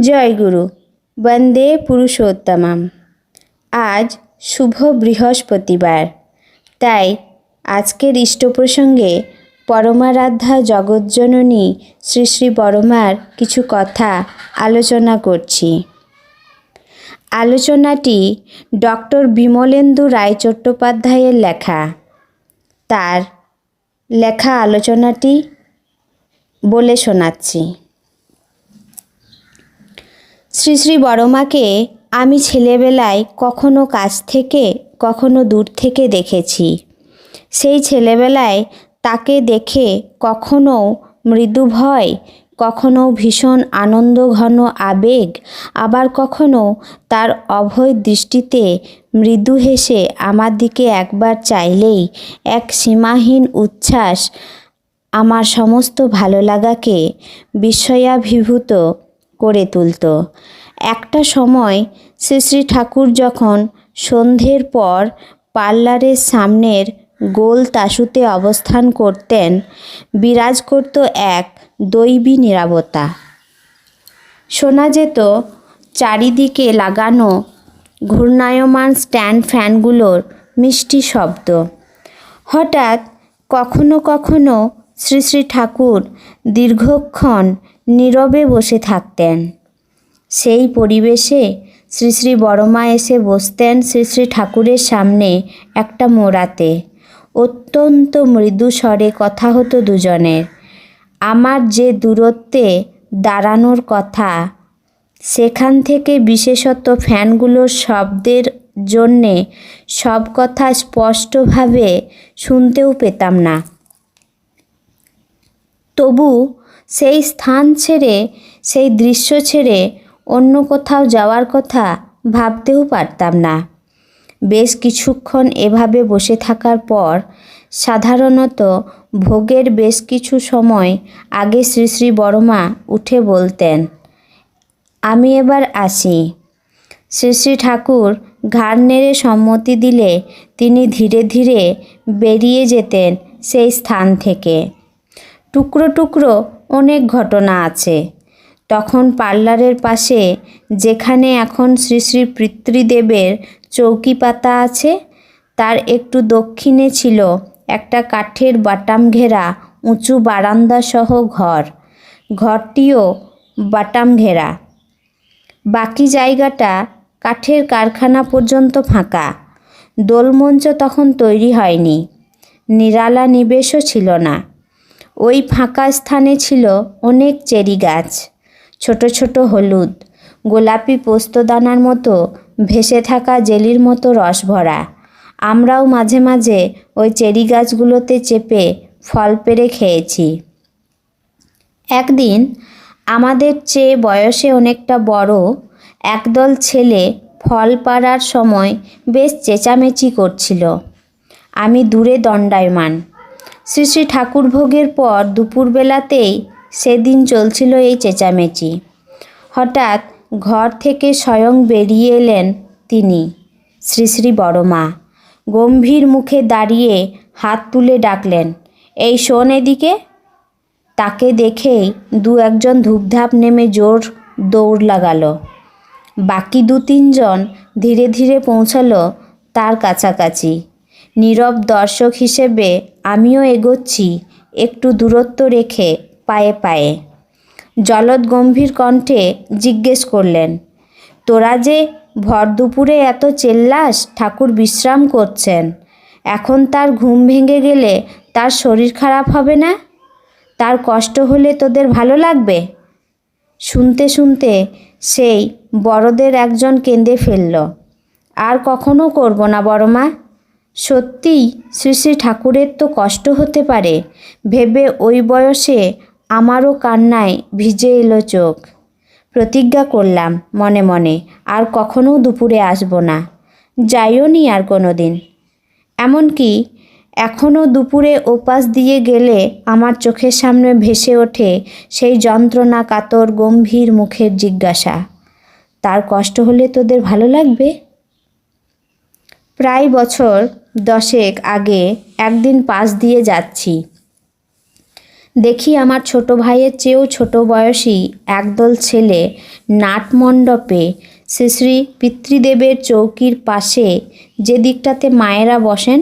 জয় গুরু। বন্দে পুরুষোত্তমাম। আজ শুভ বৃহস্পতিবার। তাই আজকের ইষ্ট প্রসঙ্গে পরমারাধ্যা জগজ্জননী শ্রী শ্রী পরমার কিছু কথা আলোচনা করছি। আলোচনাটি ডক্টর বিমলেন্দু রায় চট্টোপাধ্যায়ের লেখা। তার লেখা আলোচনাটি বলে শোনাচ্ছি। শ্রী শ্রী বড়মাকে আমি ছেলেবেলায় কখনো কাছ থেকে, কখনো দূর থেকে দেখেছি। সেই ছেলেবেলায় তাকে দেখে কখনো মৃদু ভয়, কখনো ভীষণ আনন্দঘন আবেগ, আবার কখনো তার অভয় দৃষ্টিতে মৃদু হেসে আমার দিকে একবার চাইলেই এক সীমাহীন উচ্ছ্বাস আমার সমস্ত ভালো লাগাকে বিস্ময়াভিভূত করে তুলত। একটা সময় শ্রী শ্রী ঠাকুর যখন সন্ধ্যের পর পার্লারের সামনের গোল তাসুতে অবস্থান করতেন, বিরাজ করত এক দৈবী নিরাবতা। শোনা যেত চারিদিকে লাগানো ঘূর্ণায়মান স্ট্যান্ড ফ্যানগুলোর মিষ্টি শব্দ। হঠাৎ কখনো কখনো শ্রী শ্রী ঠাকুর দীর্ঘক্ষণ নীরবে বসে থাকতেন। সেই পরিবেশে শ্রী শ্রী বড়মা এসে বসতেন শ্রী শ্রী ঠাকুরের সামনে একটা মোড়াতে। অত্যন্ত মৃদু স্বরে কথা হতো দুজনের। আমার যে দূরত্বে দাঁড়ানোর কথা, সেখান থেকে বিশেষত ফ্যানগুলোর শব্দের জন্যে সব কথা স্পষ্টভাবে শুনতেও পেতাম না। তবু সেই স্থান ছেড়ে, সেই দৃশ্য ছেড়ে অন্য কোথাও যাওয়ার কথা ভাবতেও পারতাম না। বেশ কিছুক্ষণ এভাবে বসে থাকার পর সাধারণত ভোগের বেশ কিছু সময় আগে শ্রী শ্রী বড়মা উঠে বলতেন, আমি এবার আসি। শ্রী শ্রী ঠাকুর ঘাড় নেড়ে সম্মতি দিলে তিনি ধীরে ধীরে বেরিয়ে যেতেন সেই স্থান থেকে। টুকরো টুকরো অনেক ঘটনা আছে। তখন পার্লারের পাশে, যেখানে এখন শ্রী শ্রী পিতৃদেবের চৌকি পাতা আছে, তার একটু দক্ষিণে ছিল একটা কাঠের বাটাম ঘেরা উঁচু বারান্দা সহ ঘর। ঘরটিও বাটাম ঘেরা বাকি জায়গাটা কাঠের কারখানা পর্যন্ত ফাঁকা। দোলমঞ্চ তখন তৈরি হয়নি। নিরালা নিবেশও ছিল না। ওই ফাঁকা স্থানে ছিল অনেক চেরি গাছ, ছোট ছোট হলুদ, গোলাপি পোস্তদানার মতো, ভেসে থাকা জেলির মতো রস ভরা। আমরাও মাঝে মাঝে ওই চেরি গাছগুলোতে চেপে ফল পেরে খেয়েছি। একদিন আমাদের চেয়ে বয়সে অনেকটা বড় একদল ছেলে ফল পাড়ার সময় বেশ চেঁচামেচি করছিল। আমি দূরে দণ্ডায়মান শ্রী শ্রী ঠাকুর ভোগের পর দুপুরবেলাতেই সেদিন চলছিল এই চেঁচামেচি। হঠাৎ ঘর থেকে স্বয়ং বেরিয়ে এলেন তিনি, শ্রী শ্রী বড়মা। গম্ভীর মুখে দাঁড়িয়ে হাত তুলে ডাকলেন, এই শোন এদিকে। তাকে দেখেই দু একজন ধূপধাপ নেমে জোর দৌড় লাগালো। বাকি দু তিনজন ধীরে ধীরে পৌঁছালো তার কাছাকাছি। নীরব দর্শক হিসেবে আমিও এগোচ্ছি। একটু দূরত্ব রেখে পায়ে পায়ে। জলদ গম্ভীর কণ্ঠে জিজ্ঞেস করলেন, তোরা যে ভর দুপুরে এত চেল্লাস, ঠাকুর বিশ্রাম করছেন। এখন তার ঘুম ভেঙে গেলে তার শরীর খারাপ হবে না? তার কষ্ট হলে তোদের ভালো লাগবে? শুনতে শুনতে সেই বড়দের একজন কেঁদে ফেলল, আর কখনো করব না বড় মা সত্যিই শ্রী শ্রী ঠাকুরের তো কষ্ট হতে পারে। ভেবে ওই বয়সে আমারও কান্নায় ভিজে এলো চোখ। প্রতিজ্ঞা করলাম, মনে মনে, আর কখনো দুপুরে আসব না। যাইও নি আর কোনো দিন এমনকি এখনও দুপুরে ওপাস দিয়ে গেলে আমার চোখের সামনে ভেসে ওঠে সেই যন্ত্রণা, কাতর, গম্ভীর মুখের জিজ্ঞাসা। তার কষ্ট হলে তোদের ভালো লাগবে? প্রায় বছর দশেক আগে একদিন পাশ দিয়ে যাচ্ছি। দেখি আমার ছোট ভাইয়ের চেয়েও ছোট বয়সী একদল ছেলে নাটমণ্ডপে শ্রী শ্রী পিতৃদেবের চৌকির পাশে যে দিকটাতে মায়েরা বসেন,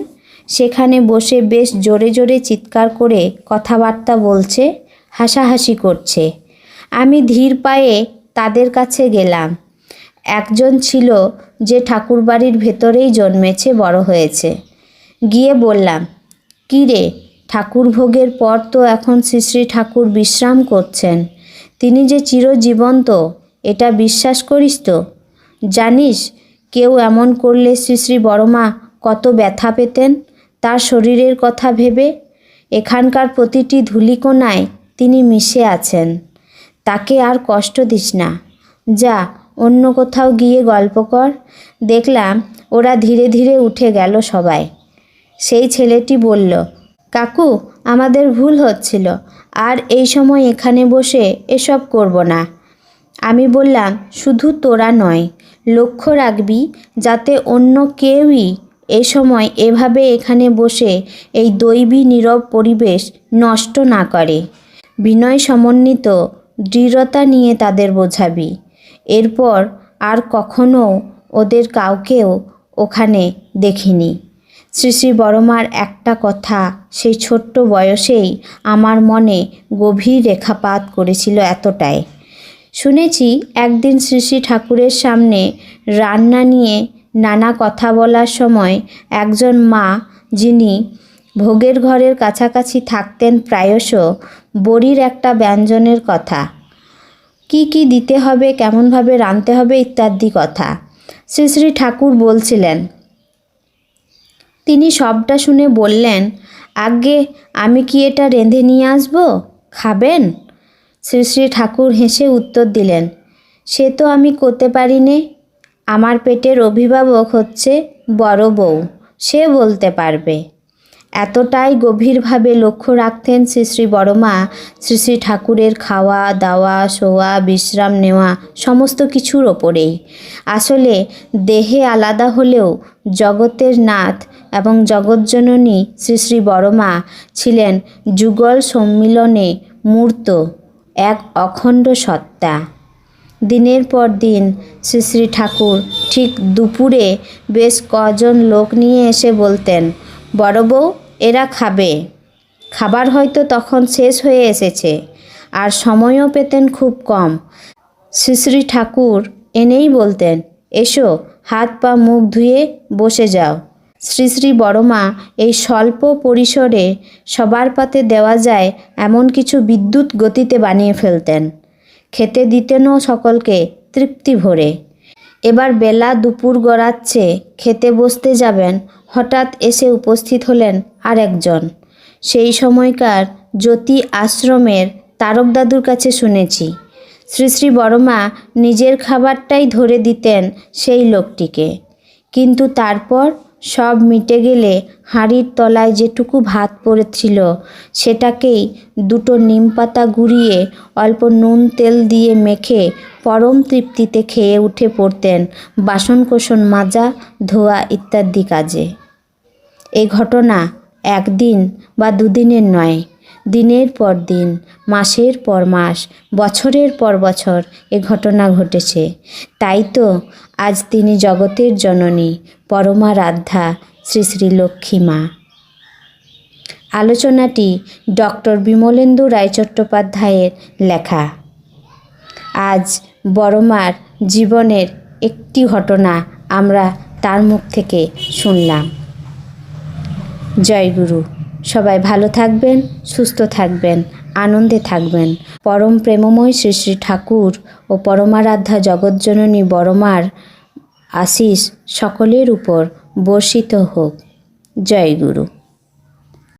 সেখানে বসে বেশ জোরে জোরে চিৎকার করে কথাবার্তা বলছে, হাসাহাসি করছে। আমি ধীর পায়ে তাদের কাছে গেলাম। একজন ছিল যে ঠাকুরবাড়ির ভেতরেই জন্মেছে, বড় হয়েছে। গিয়ে বললাম, কী রে, ঠাকুর ভোগের পর তো এখন শ্রী ঠাকুর বিশ্রাম করছেন। তিনি যে চিরজীবন্ত, এটা বিশ্বাস করিস তো? জানিস, কেউ এমন করলে শ্রী বড়মা কত ব্যথা পেতেন? তার শরীরের কথা ভেবে এখানকার প্রতিটি ধূলিকোনায় তিনি মিশে আছেন। তাকে আর কষ্ট দিস না। যা অন্য কোথাও গিয়ে গল্প কর। দেখলাম ওরা ধীরে ধীরে উঠে গেল সবাই। সেই ছেলেটি বলল, কাকু, আমাদের ভুল হচ্ছিল। আর এই সময় এখানে বসে এসব করব না। আমি বললাম, শুধু তোরা নয়, লক্ষ্য রাখবি যাতে অন্য কেউই এ সময় এভাবে এখানে বসে এই দৈবী নীরব পরিবেশ নষ্ট না করে। বিনয় সমন্বিত দৃঢ়তা নিয়ে তাদের বোঝাবি। এরপর আর কখনো ওদের কাউকেও ওখানে দেখিনি। শ্রী শ্রী বড়মার একটা কথা সেই ছোট্ট বয়সেই আমার মনে গভীর রেখাপাত করেছিল এতটাই। শুনেছি একদিন শ্রী শ্রী ঠাকুরের সামনে রান্না নিয়ে নানা কথা বলার সময় একজন মা যিনি ভোগের ঘরের কাছাকাছি থাকতেন প্রায়শ, বড়ির একটা ব্যঞ্জনের কথা। কি কি দিতে হবে, কেমনভাবে রাঁধতে হবে ইত্যাদি কথা। শ্রী শ্রী ঠাকুর বলছিলেন, তিনি সবটা শুনে বললেন, আগে আমি কি এটা রেঁধে নিয়ে আসব? খাবেন? শ্রী শ্রী ঠাকুর হেসে উত্তর দিলেন, সে তো আমি করতে পারি নে আমার পেটের অভিভাবক হচ্ছে বড় বউ, সে বলতে পারবে। এতটাই গভীরভাবে লক্ষ্য রাখতেন শ্রী শ্রী বড়মা, শ্রী শ্রী ঠাকুরের খাওয়া, দাওয়া, শোয়া, বিশ্রাম নেওয়া সমস্ত কিছুর ওপরেই। আসলে দেহে আলাদা হলেও জগতের নাথ এবং জগৎজননী শ্রী শ্রী বড়মা ছিলেন যুগল সম্মিলনে মূর্ত, এক অখণ্ড সত্তা। দিনের পর দিন শ্রী শ্রী ঠাকুর ঠিক দুপুরে বেশ কজন লোক নিয়ে এসে বলতেন বড় বউ, এরা খাবে। খাবার হয়তো তখন শেষ হয়ে এসেছে, আর সময়ও পেতেন খুব কম। শ্রী শ্রী ঠাকুর এনেই বলতেন, এসো, হাত পা মুখ ধুয়ে বসে যাও। শ্রী শ্রী বড়মা এই স্বল্প পরিসরে সবার পাতে দেওয়া যায় এমন কিছু বিদ্যুৎ গতিতে বানিয়ে ফেলতেন। খেতে দিতেনও সকলকে তৃপ্তি ভরে। এবার বেলা দুপুর গড়াচ্ছে, খেতে বসতে যাবেন হঠাৎ এসে উপস্থিত হলেন আর একজন সেই সময়কার জ্যোতি আশ্রমের তারক দাদুর কাছে শুনেছি। শ্রী শ্রী বড়মা নিজের খাবারটাই ধরে দিতেন সেই লোকটিকে। কিন্তু তারপর সব মিটে গেলে হাঁড়ির তলায় যেটুকু ভাত পড়েছিল, সেটাকেই দুটো নিম পাতা গুঁড়িয়ে অল্প নুন তেল দিয়ে মেখে পরম তৃপ্তিতে খেয়ে উঠে পড়তেন বাসনকোসন মাজা, ধোয়া ইত্যাদি কাজে। এই ঘটনা একদিন বা দুদিনের নয়, দিনের পর দিন, মাসের পর মাস, বছরের পর বছর এ ঘটনা ঘটেছে। তাই তো আজ তিনি জগতের জননী, পরমারাধ্যা, শ্রী শ্রী লক্ষ্মী মা। আলোচনাটি ডক্টর বিমলেন্দু রায় চট্টোপাধ্যায়ের লেখা। আজ বড়মার জীবনের একটি ঘটনা আমরা তার মুখ থেকে শুনলাম। জয় গুরু। সবাই ভালো থাকবেন, সুস্থ থাকবেন, আনন্দে থাকবেন। পরম প্রেমময় শ্রী শ্রী ঠাকুর ও পরমারাধ্যা জগজ্জননী বড়মার আশিস সকলের উপর বর্ষিত হোক। জয় গুরু।